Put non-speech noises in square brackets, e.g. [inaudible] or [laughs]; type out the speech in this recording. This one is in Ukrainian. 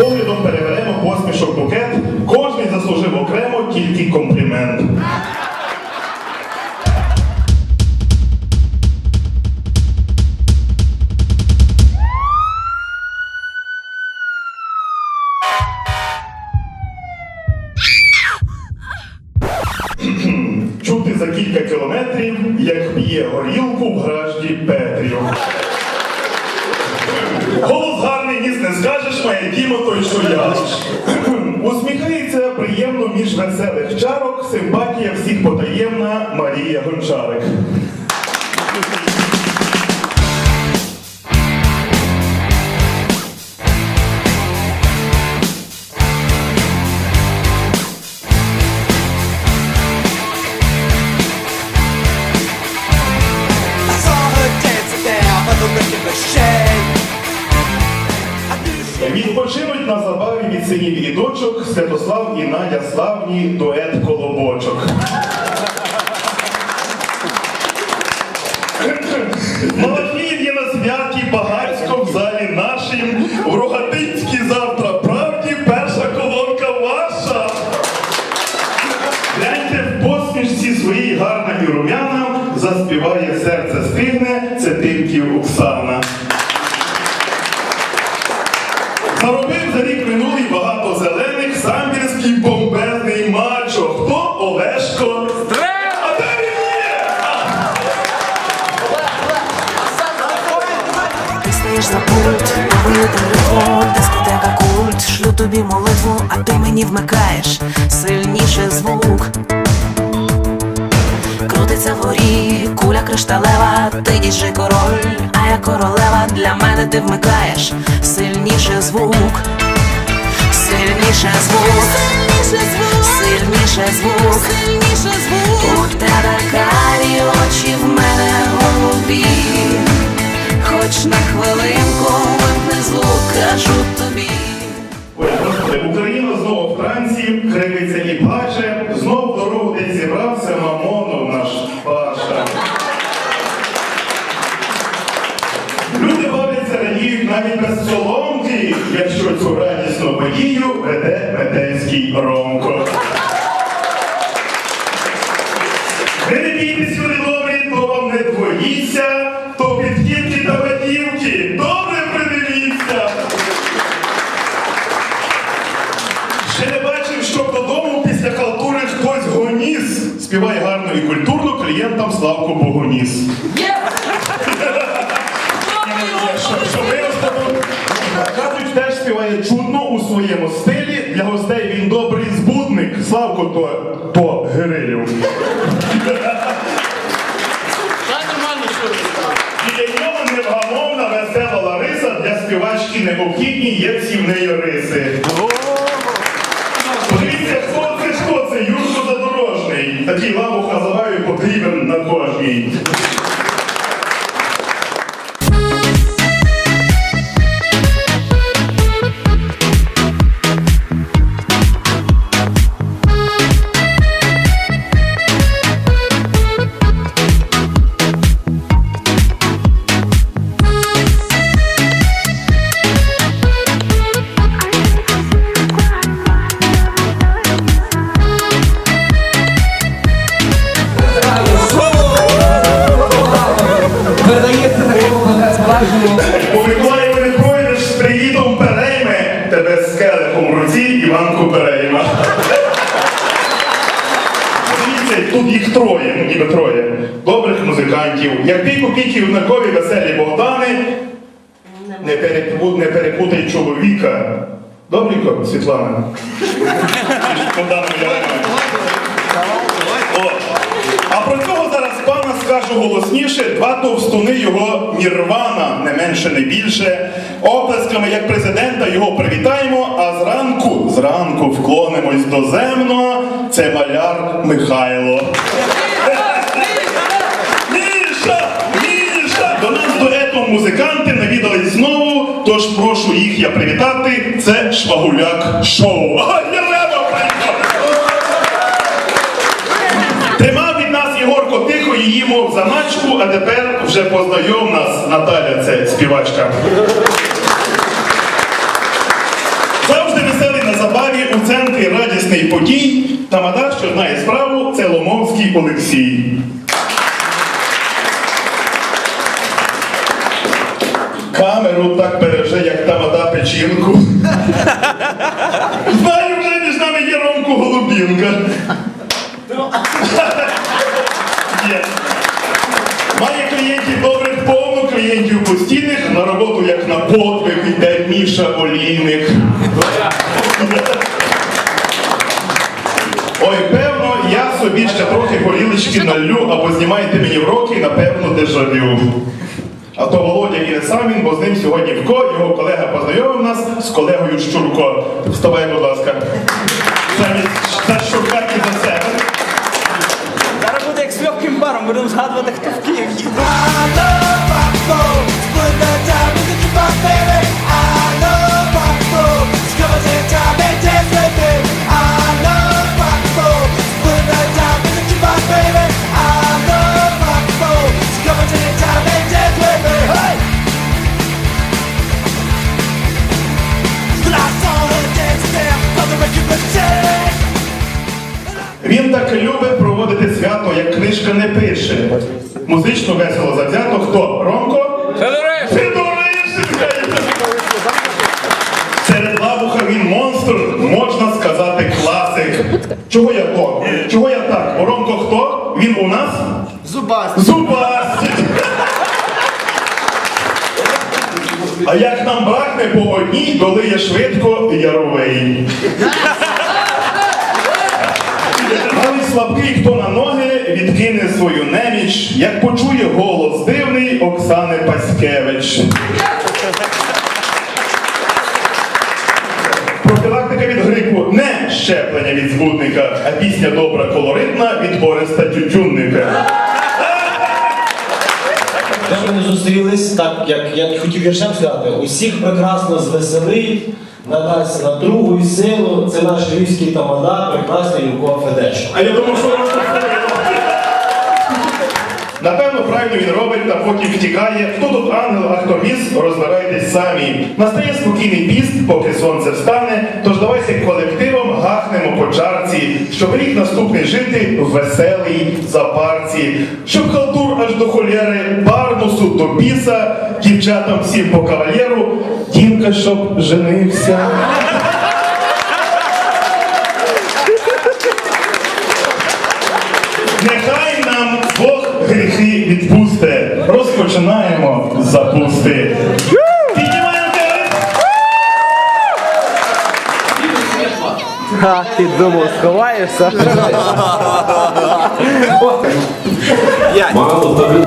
поглядом переберемо посмішок букет. Кожний заслужив окремо тільки комплімент. [clears throat] Чути за кілька кілометрів, як б'є горілку в гражді Петрів. Голос гарний ніс не скажеш, має дімо той, що я. [clears throat] Усміхається приємно між веселих чарок, симпатія всіх потаємна Марія Гончарик. Синів і дочок Святослав і Надя славні дует колобочок. Малахіїв є на святі багатсько в залі нашим. В Рогатинській завтра правді перша колонка ваша. Гляньте в посмішці своїй гарна і румяна, заспіває серце стигне, це тільки Оксана. Заробив за рік минулий Олешко? А де він є? Ти стоїш за пульт, новий телефон, дискотека культ, шлю тобі молитву, а ти мені вмикаєш сильніше звук. Крутиться вгорі, куля кришталева, ти діджей король, а я королева, для мене ти вмикаєш сильніше звук, сильніше звук, сильніше звук, сильніше звук. У тебе карі очі в мене голубі. Хоч на хвилинку вимкни звук, кажу тобі. Ой, господи, Україна знову в Франції, кривиться і плаче, знов в дорогу десь зібрався Мамонов наш Паша. Люди бавляться, радіють навіть без якщо цю радісну подію веде Метельський Ромко. Ви не бійтесь, люди добрі, то вам не двоїться, то підкидки та ватівки. Добре придивіться! Ще не бачив, щоб додому після халтури хтось гоніс. Співай гарно і культурно клієнтам Славку Богоніс. Що, своєму стилі. Для гостей він добрий збудник. Славко то, то Гирилів. Біля нього невгамовна весела Лариса для співачки необхідні є всі в неї риси. Подивіться, хто це, хто це, Юрко Задорожний. Такий лавух називаю потрібен на кожній. Руці Дивіться, тут їх троє, ну ніби троє. Добрих музикантів. Як піку піки однакові веселі Богдани, не, перепу- не перепутай чоловіка. Добренько, Світлана? Богдана. О. А про цього скажу голосніше. Два товстуни його Нірвана, не менше, не більше. Оплесками як президента його привітаємо, а зранку, зранку вклонимось доземно. Це маляр Михайло. Міша! Міша! До нас дуетом музиканти навідались знову, тож прошу їх я привітати. Це Швагуляк Шоу. Її мов заначку, а тепер вже познайом нас Наталя, це співачка. За справі у центрі радісний подій. Тамада, що знає справу, це Ломовський Олексій. Камеру так береже, як тамада печінку. [laughs] Знаю, вже між нами є Ромку Голубінка. Є. Має клієнтів добрих повно, клієнтів постійних. На роботу як на подвиг йде Міша Олійник. Ой, певно, я собі ще трохи горілочки налю, або знімайте мені в роки, напевно, дежавю. А то Володя і не сам він, бо з ним сьогодні в ко, його колега познайомив нас з колегою Щурко. Вставай, будь ласка. Замість за Щурка і за себе. Зараз буде як з легким баром, будемо згадувати, хто в Київ їде. Свято, як книжка не пише. Музично весело завзято. Хто? Ромко? Серед лавуха він монстр, можна сказати, класик. Чого я то? Чого я так? О, Ромко хто? Він у нас? Зубастик. Зубастик. А як нам бракне по одній, долиє швидко яровий. Слабкий, хто на ноги, відкине свою неміч, як почує голос дивний Оксани Паськевич. Профілактика від грипу не щеплення від збудника, а пісня добра колоритна від Бориста Тютюнника. Ми зустрілись, так як я хотів віршем сказати, усіх прекрасно звеселить, надасть на другу і силу. Це наш львівський тамада, прекрасний Юрко Федешко. А я думаю, що Напевно, правильно він робить та потім втікає. Хто тут ангел, а хто віз, розбирайтесь самі. Настає спокійний піст, поки сонце встане. Тож давайте колективом гахнемо по чарці, щоб рік наступний жити в веселій запарці. Щоб халтур аж до холєри, барнусу до біса, дівчатам всім по кавалєру, дімка, щоб женився. Нехай нам Бог гріхи відпусте. Розпочинаємо Ха, ти думав, сховаєшся? [laughs] Мало тобі.